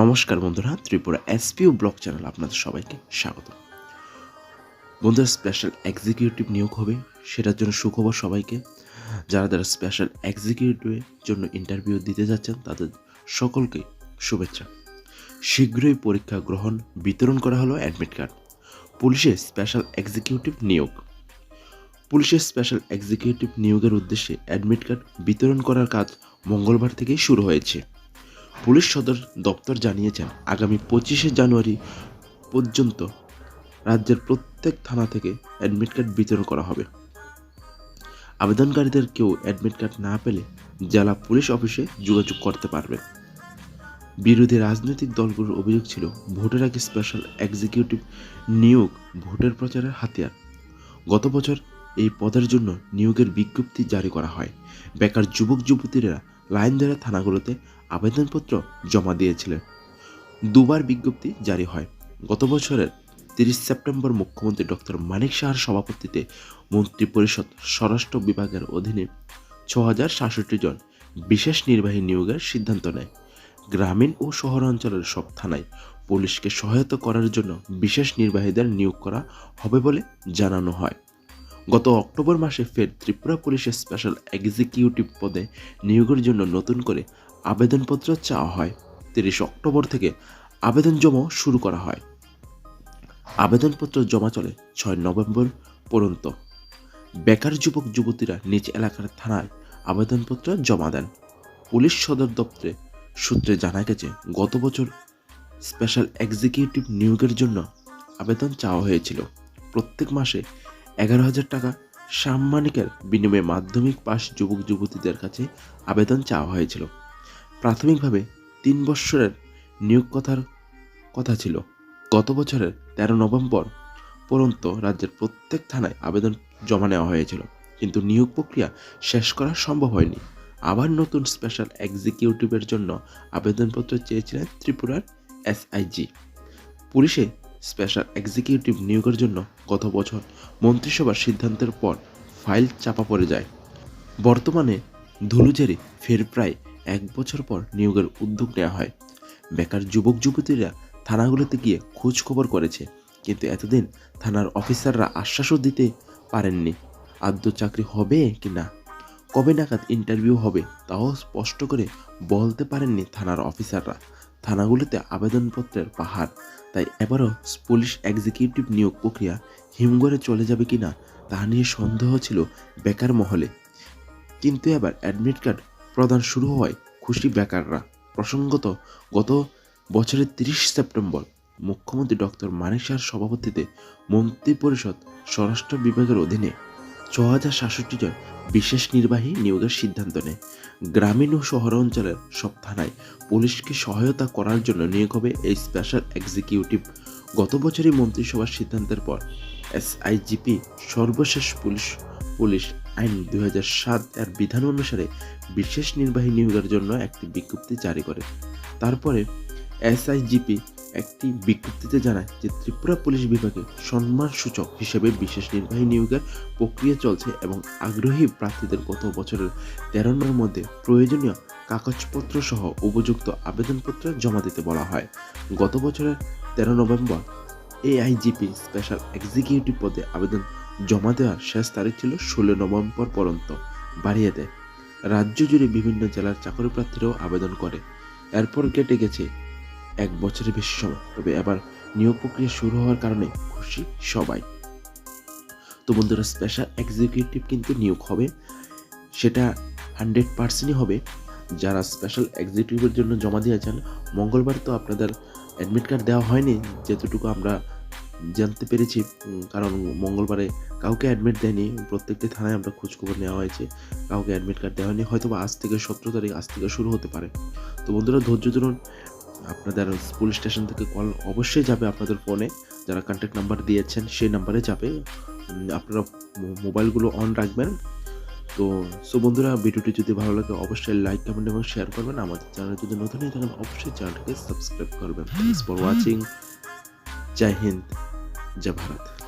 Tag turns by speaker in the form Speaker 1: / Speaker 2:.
Speaker 1: নমস্কার বন্ধুরা, Tripura SPO block channel আপনাদের সবাইকে স্বাগত। বন্ধুরা স্পেশাল এক্সিকিউটিভ নিয়োগ হবে, সেটার জন্য সুখবর সবাইকে। যারা যারা স্পেশাল এক্সিকিউটিভের জন্য ইন্টারভিউ দিতে যাচ্ছেন, তাদের সকলকে শুভেচ্ছা। শীঘ্রই পরীক্ষা গ্রহণ, বিতরণ করা হলো অ্যাডমিট কার্ড পুলিশের স্পেশাল এক্সিকিউটিভ নিয়োগ। পুলিশের স্পেশাল এক্সিকিউটিভ নিয়োগের উদ্দেশ্যে অ্যাডমিট কার্ড বিতরণ করার কাজ মঙ্গলবার থেকেই শুরু হয়েছে। পুলিশ সদর দপ্তর জানিয়েছেন, আগামী পঁচিশে জানুয়ারি পর্যন্ত রাজ্যের প্রত্যেক থানা থেকে অ্যাডমিট কার্ড বিতরণ করা হবে। আবেদনকারীদের কেউ অ্যাডমিট কার্ড না পেলে জেলা পুলিশ অফিসে যোগাযোগ করতে পারবে। বিরোধী রাজনৈতিক দলগুলোর অভিযোগ ছিল, ভোটের আগে স্পেশাল এক্সিকিউটিভ নিয়োগ ভোটের প্রচারের হাতিয়ার। গত বছর এই পদের জন্য নিয়োগের বিজ্ঞপ্তি জারি করা হয়। বেকার যুবক যুবতীরা লাইন ধরে থানাগুলোতে আবেদনপত্র জমা দিয়েছিলেন। দুবার বিজ্ঞপ্তি জারি হয়। গত বছরের তিরিশ সেপ্টেম্বর মুখ্যমন্ত্রী ডক্টর মানিক শাহর সভাপতিতে মন্ত্রিপরিষদ স্বরাষ্ট্র বিভাগের অধীনে ছ হাজার সাতষট্টি জন বিশেষ নির্বাহী নিয়োগের সিদ্ধান্ত নেয়। গ্রামীণ ও শহরাঞ্চলের সব থানায় পুলিশকে সহায়তা করার জন্য বিশেষ নির্বাহীদের নিয়োগ করা হবে বলে জানানো হয়। গত অক্টোবর মাসে ফের ত্রিপুরা পুলিশের স্পেশাল এক্সিকিউটিভ পদে নিয়োগের জন্য নতুন করে আবেদনপত্র চাওয়া হয়। তিরিশ অক্টোবর থেকে আবেদন জমা শুরু করা হয়। আবেদনপত্র জমা চলে ছয় নভেম্বর পর্যন্ত। বেকার যুবক, যুবতীরা নিজ এলাকার থানায় আবেদনপত্র জমা দেন। পুলিশ সদর দপ্তরে সূত্রে জানা গেছে, গত বছর স্পেশাল এক্সিকিউটিভ নিয়োগের জন্য আবেদন চাওয়া হয়েছিল। প্রত্যেক মাসে এগারো হাজার টাকা সাম্মানিকের বিনিময়ে মাধ্যমিক পাশ যুবক, যুবতীদের কাছে আবেদন চাওয়া হয়েছিল। প্রাথমিকভাবে তিন বৎসরের নিয়োগ কথার কথা ছিল। গত বছরের তেরো নভেম্বর পর্যন্ত রাজ্যের প্রত্যেক থানায় আবেদন জমা নেওয়া হয়েছিল। কিন্তু নিয়োগ প্রক্রিয়া শেষ করা সম্ভব হয়নি। আবার নতুন স্পেশাল এক্সিকিউটিভের জন্য আবেদনপত্র চেয়েছিলেন ত্রিপুরার এসআইজি পুলিশে স্পেশাল এক্সিকিউটিভ নিয়োগের জন্য গত বছর মন্ত্রিসভার সিদ্ধান্তের পর ফাইল চাপা পড়ে যায়। বর্তমানে ধুলুঝেরি ফের প্রায় এক বছর পর নিয়োগের উদ্যোগ নেওয়া হয়। বেকার যুবক যুবতীরা থানাগুলোতে গিয়ে খোঁজ খবর করেছে, কিন্তু এতদিন থানার অফিসাররা আশ্বাসও দিতে পারেননি, আদ্য চাকরি হবে কি না, কবে নাগাদ ইন্টারভিউ হবে তাও স্পষ্ট করে বলতে পারেননি থানার অফিসাররা। থানাগুলোতে আবেদনপত্রের পাহাড়, তাই এবারও পুলিশ এক্সিকিউটিভ নিয়োগ প্রক্রিয়া হিমঘরে চলে যাবে কি না তা নিয়ে সন্দেহ ছিল বেকার মহলে। কিন্তু এবার অ্যাডমিট কার্ড প্রদান শুরু হওয়ায় খুশি বেকাররা। প্রসঙ্গত, গত বছরের তিরিশ সেপ্টেম্বর মুখ্যমন্ত্রী ডক্টর মানিক শাহর সভাপতিতে মন্ত্রিপরিষদ স্বরাষ্ট্র বিভাগের অধীনে ছ হাজার সাতষট্টি জন বিশেষ নির্বাহী নিয়োগের সিদ্ধান্ত নেয়। গ্রামীণ ও শহরাঞ্চলের সব থানায় পুলিশকে সহায়তা করার জন্য নিয়োগ হবে এই স্পেশাল এক্সিকিউটিভ। গত বছরই মন্ত্রিসভার সিদ্ধান্তের পর এসআইজিপি সর্বশেষ পুলিশ পুলিশ আইন দুই এর বিধান অনুসারে বিশেষ নির্বাহী নিয়োগের জন্য একটি বিজ্ঞপ্তি জারি করে। তারপরে এসআইজিপি একটি বিজ্ঞপ্তিতে জানায় যে ত্রিপুরা পুলিশ বিভাগে সম্মানসূচক হিসেবে বিশেষ নির্বাহী নিয়োগের প্রক্রিয়া চলছে এবং আগ্রহী প্রার্থীদের গত বছরের তেরোর মধ্যে প্রয়োজনীয় কাগজপত্র সহ উপযুক্ত আবেদনপত্র জমা দিতে বলা হয়। গত বছরের তেরো নভেম্বর এআইজিপি স্পেশাল এক্সিকিউটিভ পদে আবেদন জমা দেওয়ার শেষ তারিখ ছিল ষোলো নভেম্বর পর্যন্ত। বাড়িয়ে দেয়। রাজ্য জুড়ে বিভিন্ন জেলার চাকরি প্রার্থীরাও আবেদন করে। এরপর কেটে গেছে এক বছরের বেশি সময়। তবে এবার নিয়োগ প্রক্রিয়া শুরু হওয়ার কারণে খুশি সবাই। তো বন্ধুরা স্পেশাল এক্সিকিউটিভ কিন্তু নিয়োগ হবে। সেটা হান্ড্রেড পার্সেন্টই হবে। যারা স্পেশাল এক্সিকিউটিভের জন্য জমা দিয়েছেন, মঙ্গলবার তো আপনাদের অ্যাডমিট কার্ড দেওয়া হয়নি। যেতটুকু আমরা জানতে পেরেছি কারণ মঙ্গলবারে কাউকে অ্যাডমিট দেয়নি। প্রত্যেকটি থানায় আমরা খোঁজখবর নেওয়া হয়েছে। কাউকে অ্যাডমিট কার্ড দেওয়া হয়নি। হয়তো আজ থেকে সতেরো তারিখ, আজ থেকে শুরু হতে পারে। তো বন্ধুরা, ধৈর্য ধরুন। আপনাদের পুলিশ স্টেশন থেকে কল অবশ্যই যাবে আপনাদের ফোনে যারা কন্ট্যাক্ট নাম্বার দিয়েছেন, সেই নাম্বারে যাবে। আপনারা মোবাইলগুলো অন রাখবেন। তো সো বন্ধুরা, ভিডিওটি যদি ভালো লাগে, অবশ্যই লাইক কমেন্ট এবং শেয়ার করবেন। আমাদের চ্যানেল যদি নতুন হয়ে থাকেন, অবশ্যই চ্যানেলটাকে সাবস্ক্রাইব করবেন। থ্যাংকস ফর ওয়াচিং জয় হিন্দ জয় ভারত